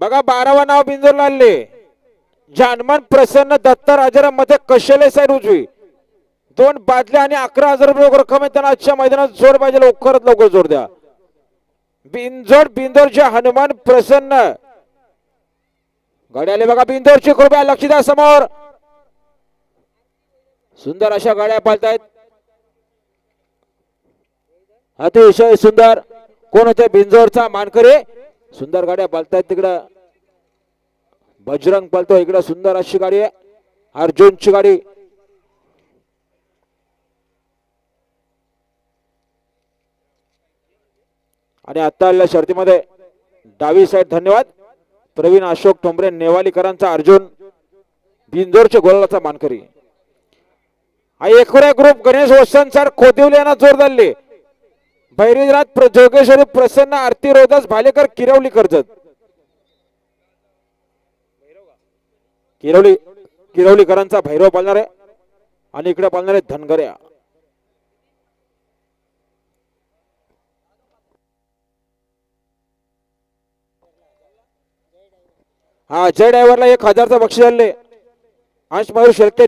बघा बारावा नाव बिंजोरला आले जानमान प्रसन्न दत्त राजाराममध्ये कशेले साईड उजवी. दोन बादल्या आणि अकरा हजार रुपये रक्कम आहे. त्यांना आजच्या मैदानात जोड पाहिजे लवकरात लवकर जोड द्या. बिंजोड बिंदोरचे हनुमान प्रसन्न. गाडी आली बघा बिंदोरची कृपया लक्ष द्या समोर. सुंदर अशा गाड्या पालतायत. अतिशय सुंदर. कोण होते? बिंजोरचा मानकरी. सुंदर गाड्या पालतायत तिकडं. बजरंग पलतो इकडं सुंदर अशी गाडी आहे. अर्जुनची गाडी. आणि आता आलेल्या शर्तीमध्ये डावी साईड धन्यवाद. प्रवीण अशोक ठोंबरे नेवालीकरांचा अर्जुन बिंदोरच्या गोलाचा मानकरी. हा एकुऱ्या ग्रुप गणेश वसंत सर खोदिवले यांना जोर धरले. भैरीनाथ प्र- जोगेश्वरी प्रसन्न आरती रोदास भालेकर किरवली कर्जत किरवली किरवलीकरांचा भैरव पालणार आहे आणि इकडे पालणार आहे धनगऱ्या हा जय ड्रायव्हरला एक हजारचा बक्षीस आणले. अंश मयूर शेळके